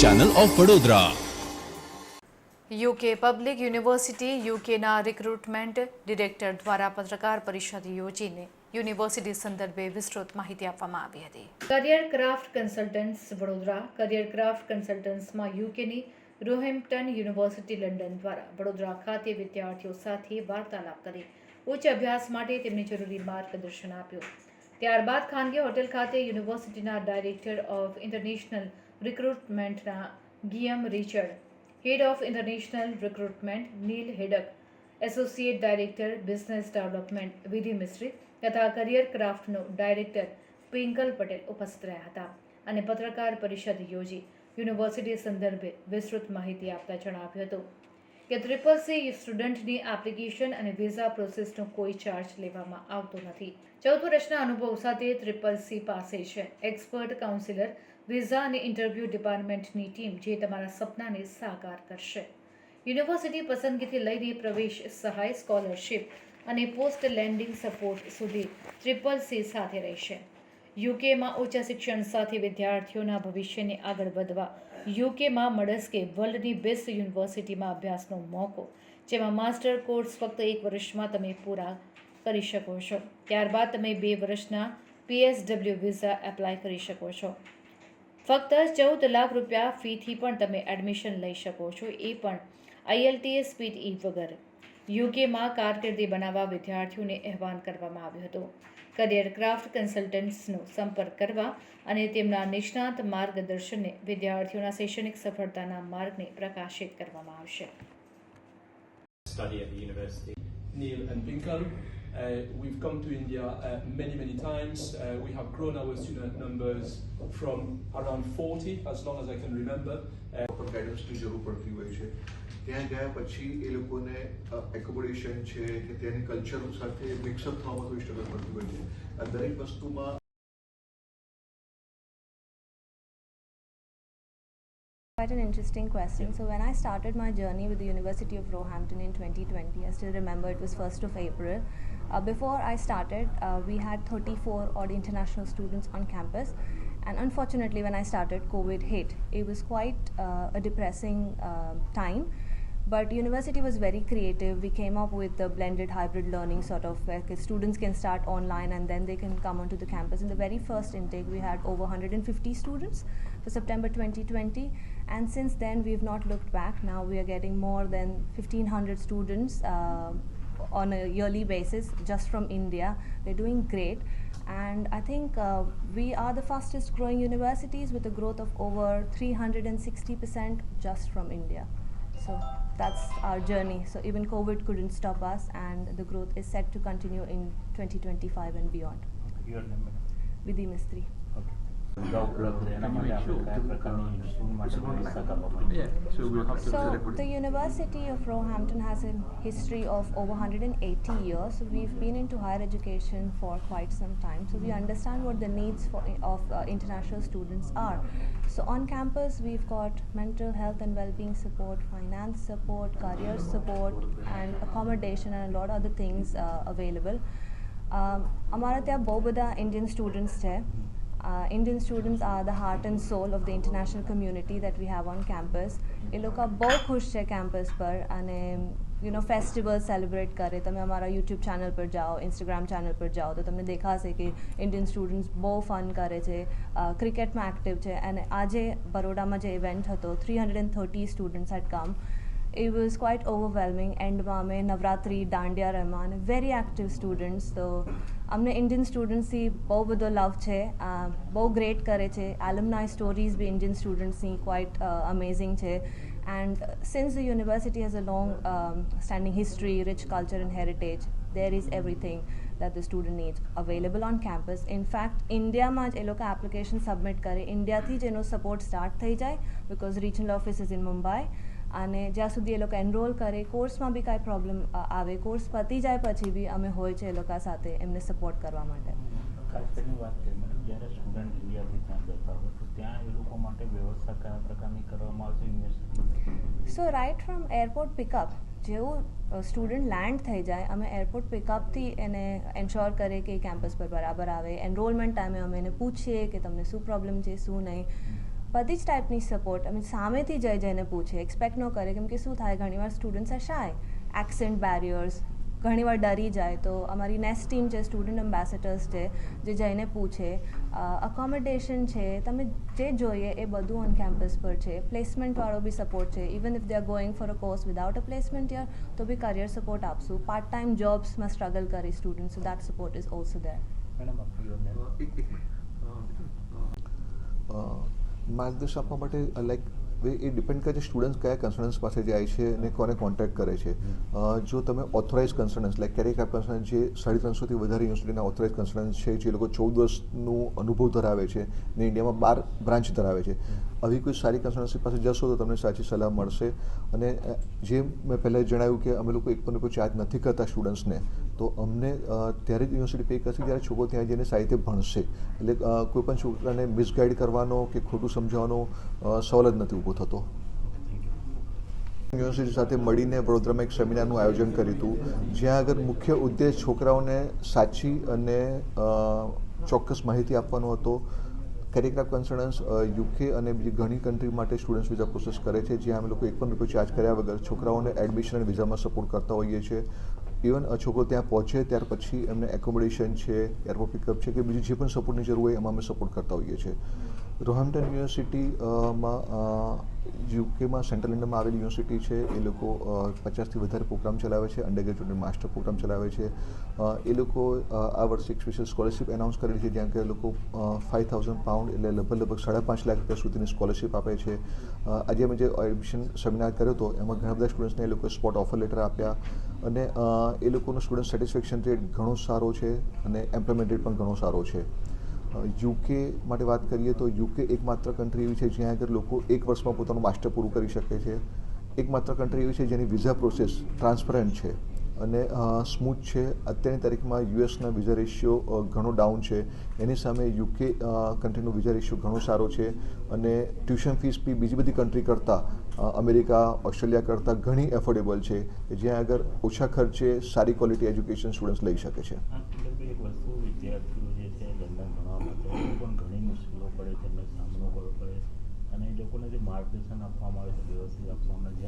Channel of Vadodara UK public university યુકેના recruitment director દ્વારા પત્રકાર પરિષદ યોજીને યુનિવર્સિટી સંદર્ભે વિસ્તૃત માહિતી આપવામાં આવી હતી. Career craft consultants Vadodara career craft કન્સલ્ટન્ટ્સમાં યુકેની રોહેમ્પટન યુનિવર્સિટી લંડન દ્વારા વડોદરા ખાતે વિદ્યાર્થીઓ સાથે વાર્તાલાપ કરી ઉચ્ચ અભ્યાસ માટે તેમને જરૂરી માર્ગદર્શન આપ્યું. ત્યારબાદ ખાનગી હોટેલ ખાતે યુનિવર્સિટીના director of international રિક્રુટમેન્ટના Guillaume Richard, head of international recruitment Neil Haddock, associate director business development Vidhi Mishri તથા કરિયર ક્રાફ્ટનો ડાયરેક્ટર પિંકલ પટેલ ઉપસ્થિત રહ્યા હતા અને પત્રકાર પરિષદ યોજી યુનિવર્સિટી સંદર્ભે વિસ્તૃત માહિતી આપતા જણાવ્યું હતું કે ટ્રિપલ સી સ્ટુડન્ટની એપ્લિકેશન અને વિઝા પ્રોસેસનો કોઈ ચાર્જ લેવામાં આવતો નથી. ચૌદ વર્ષના અનુભવ સાથે ટ્રિપલ સી પાસે છે. એક્સપર્ટ કાઉન્સિલર વિઝા અને ઇન્ટરવ્યૂ ડિપાર્ટમેન્ટની ટીમ જે તમારા સપનાને સાકાર કરશે. યુનિવર્સિટી પસંદગીથી લઈને પ્રવેશ સહાય, સ્કોલરશિપ અને પોસ્ટ લેન્ડિંગ સપોર્ટ સુધી ટ્રિપલ સી સાથે રહેશે. યુકેમાં ઉચ્ચ શિક્ષણ સાથે વિદ્યાર્થીઓના ભવિષ્યને આગળ વધવા યુકેમાં મળસ્કે વર્લ્ડની બેસ્ટ યુનિવર્સિટીમાં અભ્યાસનો મોકો, જેમાં માસ્ટર કોર્સ ફક્ત એક વર્ષમાં તમે પૂરા કરી શકો છો. ત્યારબાદ તમે બે વર્ષના પીએસડબલ્યુ વિઝા એપ્લાય કરી શકો છો. ફક્ત ચૌદ લાખ રૂપિયા ફીથી પણ તમે એડમિશન લઈ શકો છો એ પણ આઈએલટીએસ ઈ વગર યુકેમાં કારકિર્દી બનાવવા વિદ્યાર્થીઓને આહવાન કરવામાં આવ્યું હતું કરિયર ક્રાફ્ટ કન્સલ્ટન્ટ્સનો સંપર્ક કરવા અને તેમના નિષ્ણાત માર્ગદર્શનને વિદ્યાર્થીઓના શૈક્ષણિક સફળતાના માર્ગને પ્રકાશિત કરવામાં આવશે study at the university. Neil and Pinkel. Uh, we've come to India uh, many, many times. Uh, we have grown our student numbers from around 40, as long as I can remember. Uh, proper ગાઈડન્સની જરૂર પડતી હોય છે ત્યાં ગયા પછી એ લોકોને accommodation છે કે ત્યાંની કલ્ચર સાથે મિક્સઅપ થવામાં થોડી સ્ટ્રગલ પડતી હોય છે આ દરેક વસ્તુમાં Quite an interesting question. So when I started my journey with the University of Roehampton in 2020, I still remember it was 1st of April. Uh, before I started, uh, we had 34 odd international students on campus. And unfortunately, when I started, COVID hit. It was quite uh, a depressing uh, time. But university was very creative. We came up with the blended hybrid learning sort of where students can start online and then they can come onto the campus. In the very first intake, we had over 150 students for September 2020. And since then, we've not looked back. Now we are getting more than 1,500 students uh, on a yearly basis just from India. They're doing great. And I think uh, we are the fastest growing universities with a growth of over 360% just from India. So that's our journey. So even COVID couldn't stop us, and the growth is set to continue in 2025 and beyond. Your name? Vidhi Mistry. so we'll have to So select the University of Roehampton has a history of over 180 years. So we've been into higher education for quite some time. So we understand what the needs for, of uh, international students are. So on campus, we've got mental health and well-being support, finance support, career support, and accommodation, and a lot of other things uh, available. Um, અમારા ત્યાં બહુ બધા Indian students છે uh, Indian students are the heart and soul of the international community that we have on campus. એ લોકો બહુ ખુશ છે કેમ્પસ પર અને યુ નો ફેસ્ટિવલ સેલિબ્રેટ કરે તમે અમારા યુટ્યુબ ચેનલ પર જાઓ ઇન્સ્ટાગ્રામ ચેનલ પર જાઓ તો તમને દેખાશે કે ઇન્ડિયન સ્ટુડન્ટ્સ બહુ ફન કરે છે ક્રિકેટમાં એક્ટિવ છે અને આજે બરોડામાં જે ઇવેન્ટ હતો three hundred and thirty students had come it was quite overwhelming એન્ડમાં અમે નવરાત્રિ દાંડિયા રમવા અને વેરી એક્ટિવ સ્ટુડન્ટ્સ તો અમને ઇન્ડિયન સ્ટુડન્ટ્સથી બહુ બધો લવ છે. બહુ ગ્રેટ કરે છે. એલમનાઈ સ્ટોરીઝ બી ઇન્ડિયન સ્ટુડન્ટ્સની ક્વાઇટ અમેઝિંગ છે. And since the university has a long standing history rich culture and heritage there is everything that the student needs on campus. In fact, ઇન્ડિયામાં જ એ લોકો એપ્લિકેશન સબમિટ કરે. ઇન્ડિયાથી જ એનો support start થઈ જાય because regional office is in Mumbai અને જ્યાં સુધી એ લોકો એનરોલ કરે કોર્સમાં બી કાંઈ પ્રોબ્લેમ આવે કોર્સ પતી જાય પછી બી અમે હોય છે એ લોકો સાથે એમને સપોર્ટ કરવા માટે. ખાસ કરીને વાત કરીએ મેડમ જ્યારે સ્ટુડન્ટ ઇન્ડિયાથી ત્યાં જતા હોય તો ત્યાં એ લોકો માટે વ્યવસ્થા કયા પ્રકારની કરવામાં આવશે? University so right from airport pickup જેવું સ્ટુડન્ટ લેન્ડ થઈ જાય અમે એરપોર્ટ પિકઅપથી એને એન્શ્યોર કરીએ કે કેમ્પસ પર બરાબર આવે. એનરોલમેન્ટ ટાઈમે અમે એને પૂછીએ કે તમને શું પ્રોબ્લેમ છે શું નહીં. બધી જ ટાઈપની સપોર્ટ અમે સામેથી જઈ જઈને પૂછે એક્સપેક્ટ ન કરે કેમ કે શું થાય ઘણીવાર સ્ટુડન્ટ્સ શાય એક્સેન્ટ બેરિયર્સ ઘણીવાર ડરી જાય તો અમારી નેક્સ્ટ ટીમ છે સ્ટુડન્ટ એમ્બેસેડર્સ છે જે જઈને પૂછે અકોમોડેશન છે તમે જે જોઈએ એ બધું ઓન કેમ્પસ પર છે પ્લેસમેન્ટવાળો બી સપોર્ટ છે even if they are going for a course without a placement year તો બી કરિયર સપોર્ટ આપશું. પાર્ટ ટાઈમ જોબ્સમાં સ્ટ્રગલ કરી student so that support is also there madam માર્ગદર્શન આપવા માટે લાઈક એ ડિપેન્ડ કરે છે સ્ટુડન્ટ કયા કન્સલ્ટન્સ પાસે જાય છે અને કોને કોન્ટેક્ટ કરે છે. જો તમે ઓથોરાઇઝ કન્સલ્ટન્સ લાઈક કેરેક કન્સલ્ટન્ટ જે સાડી ત્રણસોથી વધારે યુનિવર્સિટીના ઓથોરાઇઝ કન્સલ્ટન્ટ છે, જે લોકો ચૌદ વર્ષનું અનુભવ ધરાવે છે ને ઇન્ડિયામાં બાર બ્રાન્ચ ધરાવે છે, આવી કોઈ સારી કન્સલ્ટન્સી પાસે જશો તો તમને સાચી સલાહ મળશે. અને જે મેં પહેલાં જણાવ્યું કે અમે લોકો એક પણ કોઈ ચાર્જ નથી કરતા સ્ટુડન્ટ્સને તો અમને ત્યારે જ યુનિવર્સિટી પે કરશે, જ્યારે છોકરો ત્યાં જઈને સાહિત્ય ભણશે. એટલે કોઈ પણ છોકરાને મિસગાઈડ કરવાનો કે ખોટું સમજાવવાનો સવાલ જ નથી ઊભો થતો. યુનિવર્સિટી સાથે મળીને વડોદરામાં એક સેમિનારનું આયોજન કર્યું હતું, જ્યાં આગળ મુખ્ય ઉદ્દેશ છોકરાઓને સાચી અને ચોક્કસ માહિતી આપવાનો હતો. કેરિક્રાફ કન્સલ્ટન્સ યુકે અને બીજી ઘણી કન્ટ્રી માટે સ્ટુડન્ટ્સ વિઝા પ્રોસેસ કરે છે, જ્યાં અમે લોકો એક પણ રૂપિયો ચાર્જ કર્યા વગર છોકરાઓને એડમિશન વિઝામાં સપોર્ટ કરતા હોઈએ છીએ. ઇવન છોકરો ત્યાં પહોંચે, ત્યાર પછી એમને એકોમોડેશન છે એરપોર્ટ પિકઅપ છે કે બીજી જે પણ સપોર્ટની જરૂર હોય, એમાં અમે સપોર્ટ કરતા હોઈએ છીએ. રોહામ્પટન યુનિવર્સિટી માં યુકેમાં સેન્ટ્રલ ઇન્ડિયામાં આવેલી યુનિવર્સિટી છે. એ લોકો પચાસથી વધારે પ્રોગ્રામ ચલાવે છે. અંડર ગ્રેજ્યુએટ માસ્ટર પ્રોગ્રામ ચલાવે છે. એ લોકો આ વર્ષે એક સ્પેશિયલ સ્કોલરશિપ એનાઉન્સ કરેલી છે, જ્યાં કે લોકો ફાઇવ થાઉઝન્ડ પાઉન્ડ એટલે લગભગ લગભગ સાડા પાંચ લાખ રૂપિયા સુધીની સ્કોલરશિપ આપે છે. આજે અમે જે એડમિશન સેમિનાર કર્યો હતો, એમાં ઘણા બધા સ્ટુડન્ટ્સને એ લોકોએ સ્પોટ ઓફર લેટર આપ્યા. અને એ લોકોનો સ્ટુડન્ટ સેટિસ્ફેક્શન રેટ ઘણો સારો છે અને એમ્પ્લોયમેન્ટ રેટ પણ ઘણો સારો છે. યુકે માટે વાત કરીએ તો યુકે એકમાત્ર કન્ટ્રી એવી છે જ્યાં આગળ લોકો એક વર્ષમાં પોતાનું માસ્ટર પૂરું કરી શકે છે. એકમાત્ર કન્ટ્રી એવી છે જેની વિઝા પ્રોસેસ ટ્રાન્સપરન્ટ છે અને સ્મૂથ છે. અત્યારની તારીખમાં યુએસના વિઝા રેશિયો ઘણો ડાઉન છે. એની સામે યુકે કન્ટ્રીનો વિઝા રેશિયો ઘણો સારો છે અને ટ્યુશન ફીસ બી બીજી બધી કન્ટ્રી કરતાં અમેરિકા, ઓસ્ટ્રેલિયા કરતાં ઘણી એફોર્ડેબલ છે જ્યાં આગળ ઓછા ખર્ચે સારી ક્વોલિટી એજ્યુકેશન સ્ટુડન્ટ્સ લઈ શકે છે આ અંદર એક વસ્તુ વિદ્યાર્થીઓ જે છે લંડન ભણવા માટે એ લોકોને ઘણી મુશ્કેલીઓ પડે છે એમને સામનો કરવો પડે અને એ લોકોને જે માર્ગદર્શન આપવામાં આવે છે વ્યવસ્થિત આપવામાં આવે છે